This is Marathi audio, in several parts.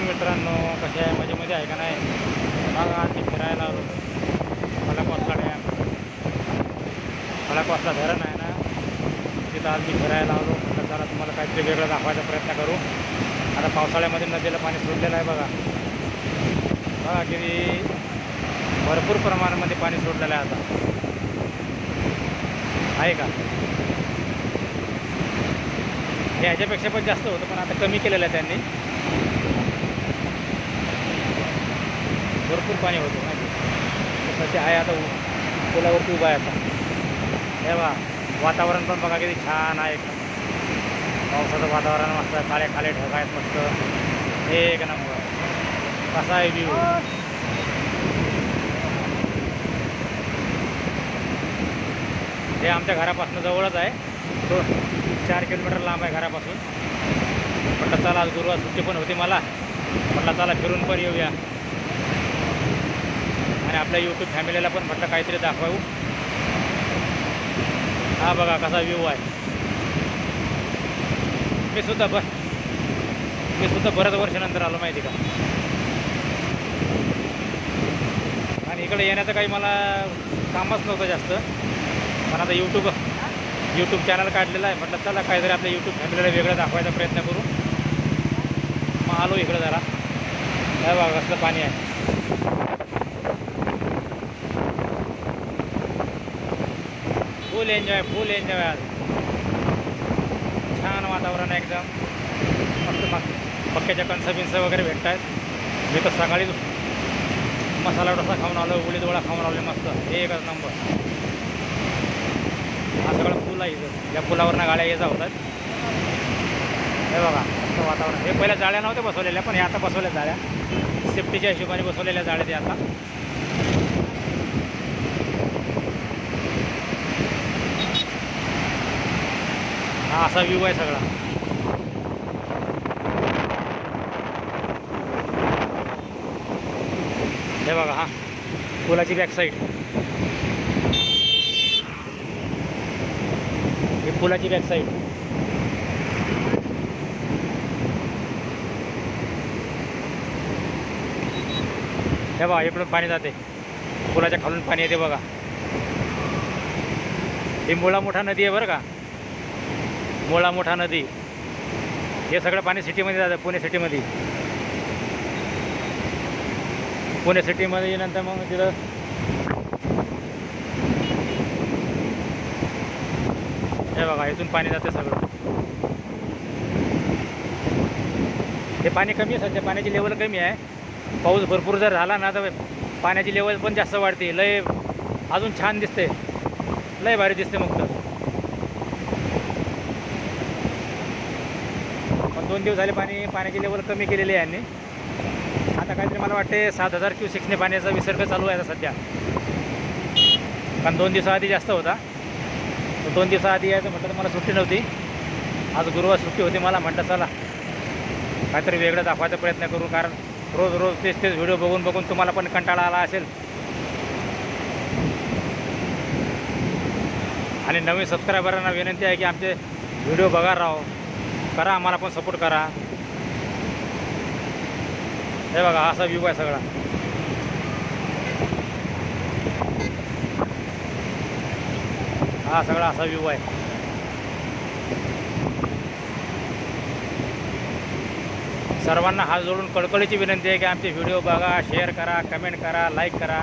मॉर्निंग मित्रांनो कसे आहे? मजेमध्ये आहे का नाही? बघा आज मी फिरायला आलो. फलकवासला डॅम फलकवासला धरण आहे ना? तिथं आज मी फिरायला आलो. म्हटलं तुम्हाला काहीतरी वेगळं दाखवायचा प्रयत्न करू. आता पावसाळ्यामध्ये नदीला पाणी सोडलेलं आहे बघा. बघा किती भरपूर प्रमाणामध्ये पाणी सोडलेलं आहे आता. आहे का? हे ह्याच्यापेक्षा पण जास्त होतं पण आता कमी केलेलं आहे त्यांनी. भरपूर पाणी होतं माहिती आहे. सध्या आहे आता पुलावरती उभा आहे आता. हे बा वातावरण पण बघा किती छान आहे. पावसाचं वातावरण मस्त काळे काळे ढग आहेत मस्त. एक नंबर. कसा आहे व्ह्यू हे आमच्या घरापासून जवळच आहे. तो चार किलोमीटर लांब आहे घरापासून. म्हटलं चला आज गुरुवार सुट्टी पण होती मला. म्हटलं चला फिरून पण येऊया. आणि आपल्या यूट्यूब फॅमिलीला पण म्हटलं काहीतरी दाखवू हा बघा कसा व्ह्यू आहे. मी सुद्धा ब मी सुद्धा बऱ्याच वर्षानंतर आलो माहिती का? आणि इकडे येण्याचं काही मला कामच नव्हतं जास्त. पण आता यूट्यूब यूट्यूब चॅनल काढलेलं आहे. म्हटलं चला काहीतरी आपल्या यूट्यूब फॅमिलीला वेगळं दाखवायचा प्रयत्न करू. मग आलो इकडं जरा. काय बघा कसलं पाणी आहे. फुल एन्जॉय फुल एन्जॉय आज. छान वातावरण आहे एकदम. मस्त मस्त. पक्क्याच्या कणसं बिनसं वगैरे भेटत आहेत मी तर सकाळी मसाला डोसा खाऊन आलो उडीद वडा खाऊन आलो मस्त. एकच नंबर हा सगळं पूल आहे इथं. या पुलावरनं गाड्या ये जा होतात. हे बघा मस्त वातावरण. हे पहिल्या जाळ्या नव्हत्या बसवलेल्या पण हे आता बसवल्या जाळ्या. सेफ्टीच्या हिशोबाने बसवलेल्या जाळ्या ते आता. हा असा व्ह्यू आहे सगळा. हे बघा हा. पुलाची बॅक साईड ही पुलाची बॅक साईड हे बघा इकडून पाणी जाते. पुलाच्या खालून पाणी येते बघा. ही मुळा मोठा नदी आहे बरं का? मोळा मोठा नदी. हे सगळं पाणी सिटीमध्ये जातं पुणे सिटीमध्ये. पुणे सिटीमध्ये नंतर मग तिथं हे बघा इथून पाणी जातं सगळं. हे पाणी कमी आहे सध्या पाण्याची लेवल कमी आहे. पाऊस भरपूर जर झाला ना तर पाण्याची लेवल पण जास्त वाढते. लय अजून छान दिसते लय भारी दिसते मग तर. दोन दिवस झाले पाणी पाण्याची लेवल कमी केलेली आहे यांनी. आता काहीतरी मला वाटते सात हजार क्युसेक्सने पाण्याचा विसर्ग चालू आहे आता सध्या. कारण दोन दिवसाआधी जास्त होता. दोन दिवसाआधी यायचं म्हटलं तर मला सुट्टी नव्हती. आज गुरुवार सुट्टी होती मला म्हटलं चला. काहीतरी वेगळं दाखवायचा प्रयत्न करू कारण रोज रोज तेच तेच व्हिडिओ बघून बघून तुम्हाला पण कंटाळा आला असेल. आणि नवीन सबस्क्रायबरांना विनंती आहे की आमचे व्हिडिओ बघा राहो करा आम्हाला पण सपोर्ट करा. हे बघा असा व्ह्यू आहे सगळा. हा सगळा असा व्ह्यू आहे. सर्वांना हात जोडून कळकळीची विनंती आहे की आमचे व्हिडिओ बघा शेअर करा कमेंट करा लाईक करा.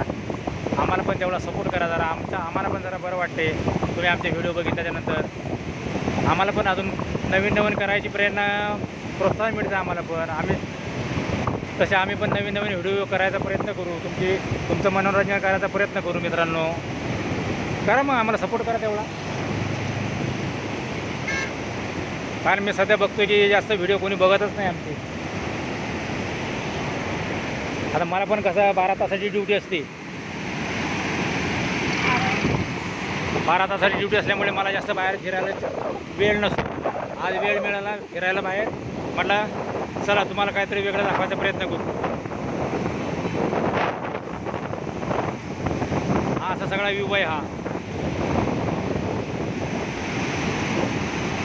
आम्हाला पण तेवढा सपोर्ट करा जरा. आमचा आम्हाला पण जरा बरं वाटते तुम्ही आमचे व्हिडिओ बघितल्याच्यानंतर आम्हाला पण अजून नवीन नवीन करायची प्रेरणा प्रोत्साहन मिळतं आम्हाला पण. आम्ही तसे आम्ही पण नवीन नवीन व्हिडिओ करायचा प्रयत्न करू. तुमची तुमचं मनोरंजन करायचा प्रयत्न करू मित्रांनो. करा मग आम्हाला सपोर्ट करा तेवढा. कारण मी सध्या बघतो की जास्त व्हिडिओ कोणी बघतच नाही आमची. आता मला पण कसं बारा तासाची ड्युटी असते. बारा तासाची ड्युटी असल्यामुळे मला जास्त बाहेर फिरायला वेळ नसतो. आज वेळ मिळाला फिरायला बाहेर. म्हटलं चला तुम्हाला काहीतरी वेगळं दाखवायचा प्रयत्न करू. हा असा सगळा व्ह्यू आहे हा.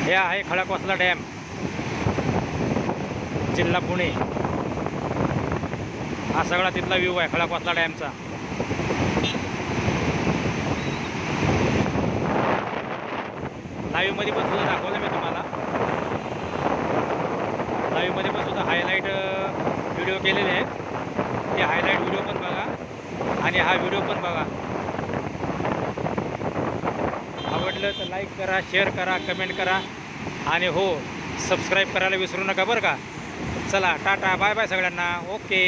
हे आहे खडकवासला डॅम. जिल्हा पुणे. हा सगळा तिथला व्ह्यू आहे खडाकवासला डॅमचा. लाईव्हमध्ये पण सुद्धा दाखवलं मी तुम्हाला. लाईव्हमध्ये पण सुद्धा हायलाईट व्हिडिओ केलेले आहेत. ते हायलाईट व्हिडिओ पण बघा. आणि हा व्हिडिओ पण बघा. आवडलं तर लाईक करा शेअर करा कमेंट करा. आणि हो सबस्क्राईब करायला विसरू नका बरं का? चला टाटा बाय बाय सगळ्यांना. ओके